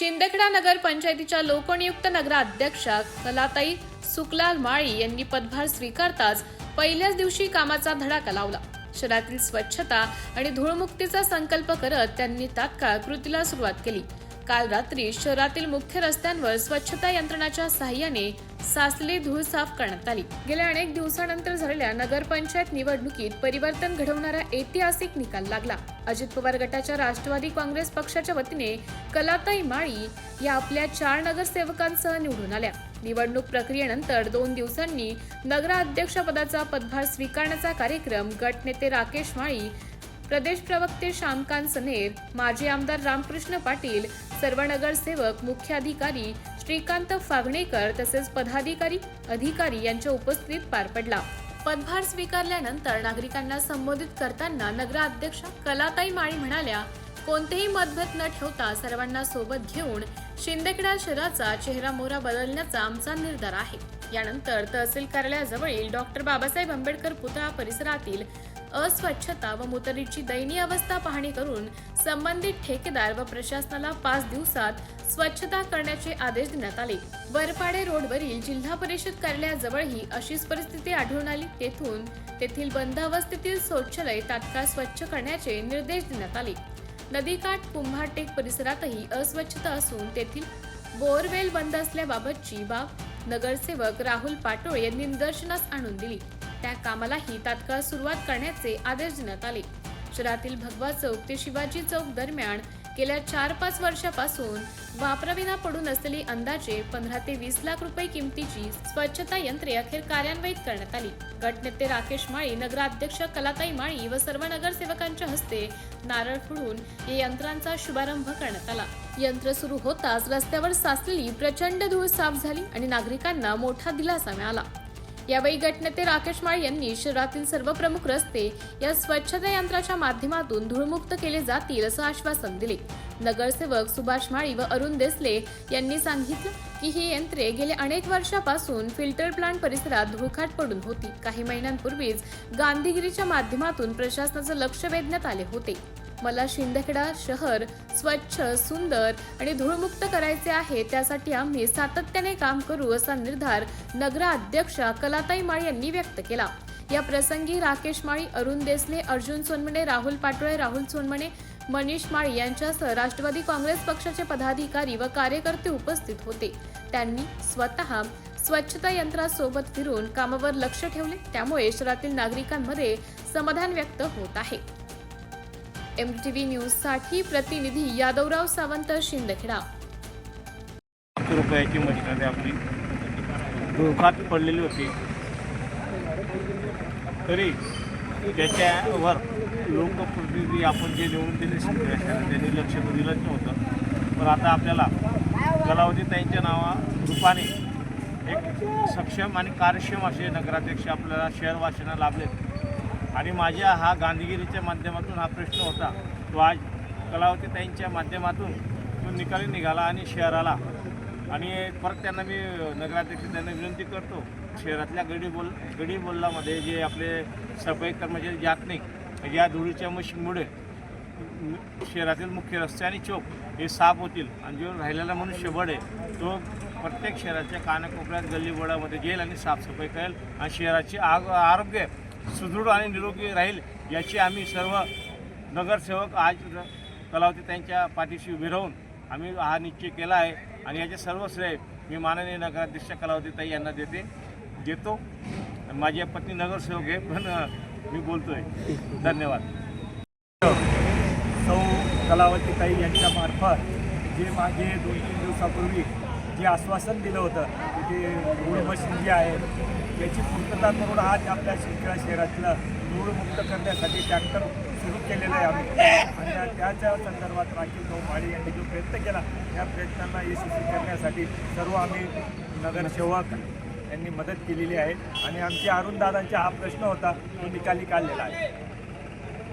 शिंदखेडा नगर पंचायतीच्या लोकनियुक्त नगराध्यक्षा कलाताई सुकलाल माळी यांनी पदभार स्वीकारताच पहिल्याच दिवशी कामाचा धडाका लावला. शहरातील स्वच्छता आणि धूळमुक्तीचा संकल्प करत त्यांनी तात्काळ कृतीला सुरुवात केली. काल रात्री शहरातील मुख्य रस्त्यांवर स्वच्छता यंत्रणाच्या साहाय्याने साचलेली धूळ साफ करण्यात आली. गेल्या अनेक दिवसानंतर झालेल्या नगरपंचायत निवडणुकीत परिवर्तन घडवणारा ऐतिहासिक निकाल लागला. अजित पवार गटाच्या राष्ट्रवादी काँग्रेस पक्षाच्या वतीने कलाताई माळी या आपल्या चार नगरसेवकांसह निवडून आल्या. निवडणूक प्रक्रियेनंतर दोन दिवसांनी नगराध्यक्षपदाचा पदभार स्वीकारण्याचा कार्यक्रम गटनेते राकेश माळी प्रदेश प्रवक्ते श्यामकांत सनेर माजी आमदार रामकृष्ण पाटील सर्व नगरसेवक मुख्याधिकारी श्रीकांत फागणेकर तसेच पदाधिकारी अधिकारी यांच्या उपस्थितीत पार पडला. पदभार स्वीकारल्यानंतर नागरिकांना संबोधित करताना नगराध्यक्ष कलाताई माळी म्हणाल्या कोणतेही मतभेद न ठेवता सर्वांना सोबत घेऊन शिंदेखेडा शहराचा चेहरा मोहरा बदलण्याचा आमचा निर्धार आहे. यानंतर तहसील कार्यालयाजवळील डॉक्टर बाबासाहेब आंबेडकर पुतळा परिसरातील अस्वच्छता व मुतरीची दयनीय अवस्था पाहणी करून संबंधित ठेकेदार व प्रशासनाला पाच दिवसात स्वच्छता करण्याचे आदेश देण्यात आले. वरपाडे रोडवरील जिल्हा परिषद कार्यालयाजवळही अशीच परिस्थिती आढळून आली. तेथून तेथील बंद अवस्थेतील शौचालय तात्काळ स्वच्छ करण्याचे निर्देश देण्यात आले. नदीकाठ कुंभारटेक परिसरातही अस्वच्छता असून तेथील बोरवेल बंद असल्याबाबतची बाब नगरसेवक राहुल पाटोळे यांनी निदर्शनास आणून दिली. त्या कामालाही तात्काळ सुरुवात करण्याचे आदेश देण्यात आले. शहरातील भगवा चौक ते शिवाजी चौक दरम्यान गेल्या चार पाच वर्षापासून वापराविना पडून असलेली अंदाजे पंधरा ते वीस लाख रुपये किमतीची स्वच्छता यंत्रे अखेर कार्यान्वित करण्यात आली. गटनेते राकेश माळी नगराध्यक्ष कलाताई माळी व सर्व नगरसेवकांच्या हस्ते नारळ फुडून या यंत्रांचा शुभारंभ करण्यात आला. यंत्र सुरू होताच रस्त्यावर साचलेली प्रचंड धूळ साफ झाली आणि नागरिकांना मोठा दिलासा मिळाला. यावेळी गटनेते राकेश माळ यांनी शहरातील सर्व प्रमुख रस्ते या स्वच्छता यंत्राच्या माध्यमातून धूळमुक्त केले जातील असं आश्वासन दिले. नगरसेवक सुभाष माळी व अरुण देसले यांनी सांगितलं की ही यंत्रे गेल्या अनेक वर्षापासून फिल्टर प्लांट परिसरात धुळखाट पडून होती. काही महिन्यांपूर्वीच गांधीगिरीच्या माध्यमातून प्रशासनाचं लक्ष वेधण्यात आले होते. मला शिंदखेडा शहर स्वच्छ सुंदर आणि धूळमुक्त करायचे आहे त्यासाठी आम्ही सातत्याने काम करू असा निर्धार नगराध्यक्षा कलाताई माळी यांनी व्यक्त केला. या प्रसंगी राकेश माळी अरुण देसले अर्जुन सोनमणे राहुल पाटोळे राहुल सोनमणे मनीष माळी यांच्यासह राष्ट्रवादी काँग्रेस पक्षाचे पदाधिकारी व कार्यकर्ते उपस्थित होते. त्यांनी स्वतः स्वच्छता यंत्रासोबत फिरून कामावर लक्ष ठेवले. त्यामुळे शहरातील नागरिकांमध्ये समाधान व्यक्त होत आहे. एमटीव्ही न्यूजसाठी प्रतिनिधी यादवराव सावंत शिंदखेडा. लाख रुपयाची मशिनरी आपली. धुळखात पडलेली होती. तरी त्याच्यावर लोकप्रतिनिधी आपण जे निवडून दिले शिवराष्ट्राने त्यांनी लक्ष दिलंच नव्हतं. पण आता आपल्याला कलावधी त्यांच्या नावा रूपाने एक सक्षम आणि कार्यक्षम असे नगराध्यक्ष आपल्याला शहरवासींना लाभले आणि माझ्या हा गांधीगिरीच्या माध्यमातून हा प्रश्न होता तो आज कलावती ताईंच्या माध्यमातून तो निकाली निघाला आणि शहराला. आणि परत त्यांना मी नगराध्यक्ष त्यांना विनंती करतो शहरातल्या गडी बोल गडी बोललामध्ये जे आपले सफाई कर्मचारी जात नाही या धुळीच्या मशीनमुळे शहरातील मुख्य रस्ते आणि चौक हे साफ होतील. आणि जो राहिलेला मनुष्यबळ आहे तो प्रत्येक शहराच्या कानाकोपऱ्यात गल्लीबोळामध्ये येईल आणि साफसफाई करेल. आणि शहराचे आग आरोग्य सुदृढ आणि निरोगी राहील याची आम्ही सर्व नगरसेवक आज कलावती त्यांच्या पाठीशी उभे राहून आम्ही हा निश्चय केला आहे आणि याचे सर्व श्रेय मी माननीय नगराध्यक्ष कलावतीताई यांना देते देतो. माझी पत्नी नगरसेवक आहे पण मी बोलतो आहे धन्यवाद. सौ कलावतीताई यांच्या मार्फत जे मागे दोन तीन दिवसापूर्वी जे आश्वासन दिलं होतं की ते मशीन जी आहे याची पूर्तता करून आज आपल्या शिंदखेडा शहरातलं धूळमुक्त करण्यासाठी ट्रॅक्टर सुरू केलेलं आहे आम्ही. आणि त्या- त्याच्या संदर्भात राखीव भाऊ माळी यांनी जो प्रयत्न केला त्या प्रयत्नांना यशस्वी करण्यासाठी सर्व आम्ही नगरसेवक यांनी मदत केलेली आहे. आणि आमच्या अरुणदादांचा हा प्रश्न होता तो निकाली काढलेला आहे.